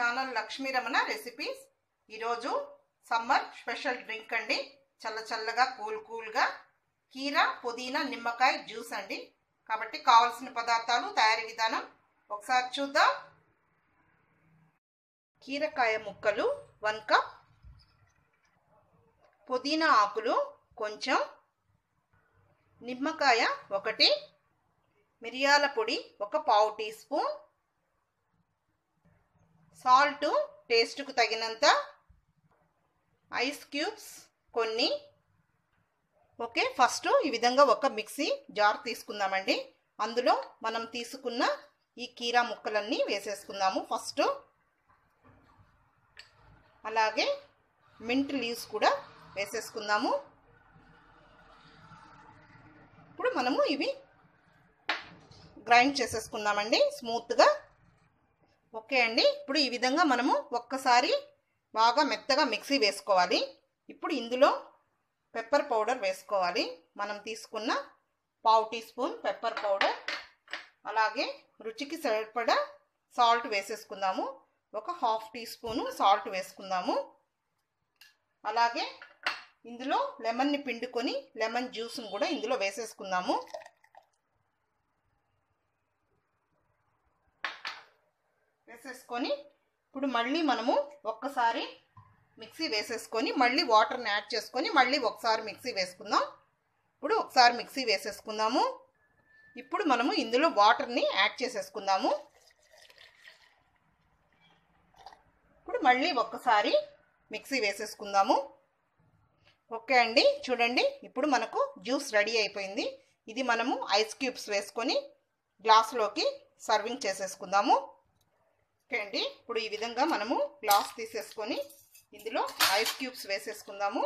Channel Lakshmi Ramana recipes ఈరోజు summer special drink అండి. చల్ల చల్లగా కూల్ కూల్గా. కీర పుదీనా నిమ్మకాయ జ్యూస్ అండి. కాబట్టి కావలసిన పదార్థాలు తయారీ విధానం ఒకసారి చూద్దాం. కీరకాయ ముక్కలు వన్ కప్. పుదీనా ఆకులు కొంచెం. నిమ్మకాయ ఒకటి. మిరియాల పొడి ఒక పావు టీ స్పూన్. సాల్ట్ టేస్ట్కు తగినంత ఐస్ క్యూబ్స్ కొన్ని. ఓకే ఫస్ట్ ఈ విధంగా ఒక మిక్సీ జార్ తీసుకుందామండి. అందులో మనం తీసుకున్న ఈ కీరా ముక్కలన్నీ వేసేసుకుందాము ఫస్ట్. అలాగే మింట్ లీవ్స్ కూడా వేసేసుకుందాము. ఇప్పుడు మనము ఇవి గ్రైండ్ చేసేసుకుందామండి స్మూత్గా. ఓకే అండి. ఇప్పుడు ఈ విధంగా మనము ఒక్కసారి బాగా మెత్తగా మిక్సీ వేసుకోవాలి. ఇప్పుడు ఇందులో పెప్పర్ పౌడర్ వేసుకోవాలి. మనం తీసుకున్న పావు టీ స్పూన్ పెప్పర్ పౌడర్ అలాగే రుచికి సరిపడా సాల్ట్ వేసేసుకుందాము. ఒక హాఫ్ టీ స్పూను సాల్ట్ వేసుకుందాము. అలాగే ఇందులో లెమన్ని పిండుకొని లెమన్ జ్యూస్ని కూడా ఇందులో వేసేసుకుందాము. వేసేసుకొని ఇప్పుడు మళ్ళీ మనము ఒక్కసారి మిక్సీ వేసేసుకొని మళ్ళీ వాటర్ని యాడ్ చేసుకొని మళ్ళీ ఒకసారి మిక్సీ వేసుకుందాం. ఇప్పుడు ఒకసారి మిక్సీ వేసేసుకుందాము. ఇప్పుడు మనము ఇందులో వాటర్ని యాడ్ చేసేసుకుందాము. ఇప్పుడు మళ్ళీ ఒక్కసారి మిక్సీ వేసేసుకుందాము. ఓకే అండి చూడండి ఇప్పుడు మనకు జ్యూస్ రెడీ అయిపోయింది. ఇది మనము ఐస్ క్యూబ్స్ వేసుకొని గ్లాస్లోకి సర్వింగ్ చేసేసుకుందాము. ఓకే అండి. ఇప్పుడు ఈ విధంగా మనము గ్లాస్ తీసేసుకొని ఇందులో ఐస్ క్యూబ్స్ వేసేసుకుందాము.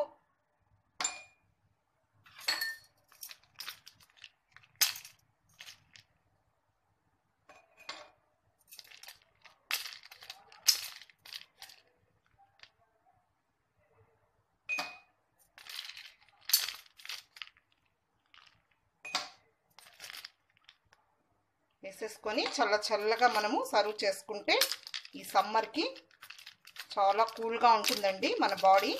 వేసేసుకొని చల్ల చల్లగా మనము సర్వ్ చేసుకుంటే ఈ సమ్మర్కి చాలా కూల్గా ఉంటుందండి మన బాడీ.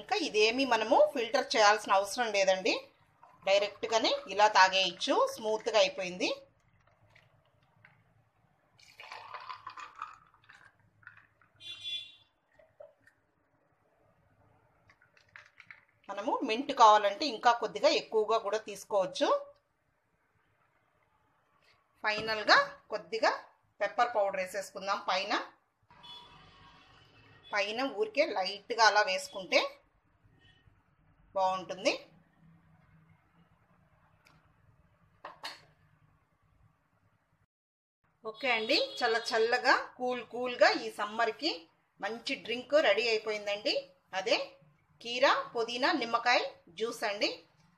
ఇంకా ఇదేమి మనము ఫిల్టర్ చేయాల్సిన అవసరం లేదండి. డైరెక్ట్గానే ఇలా తాగేయచ్చు స్మూత్గా అయిపోయింది. మనము మింట్ కావాలంటే ఇంకా కొద్దిగా ఎక్కువగా కూడా తీసుకోవచ్చు. ఫైనల్గా కొద్దిగా పెప్పర్ పౌడర్ వేసేసుకుందాం పైన. పైన ఊరికే లైట్గా అలా వేసుకుంటే బాగుంటుంది. ఓకే అండి చల్ల చల్లగా కూల్ కూల్గా ఈ సమ్మర్కి మంచి డ్రింక్ రెడీ అయిపోయిందండి. అదే కీరా పుదీనా నిమ్మకాయ జ్యూస్ అండి.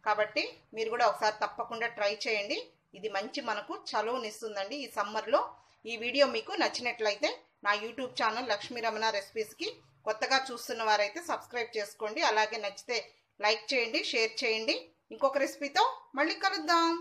కాబట్టి మీరు కూడా ఒకసారి తప్పకుండా ట్రై చేయండి. ఇది మంచి మనకు చలువనిస్తుందండి ఈ సమ్మర్లో. ఈ వీడియో మీకు నచ్చినట్లయితే నా యూట్యూబ్ ఛానల్ లక్ష్మీ రమణ రెసిపీస్కి కొత్తగా చూస్తున్న వారైతే సబ్స్క్రైబ్ చేసుకోండి. అలాగే నచ్చితే లైక్ చేయండి షేర్ చేయండి. ఇంకొక రెసిపీతో మళ్ళీ కలుద్దాం.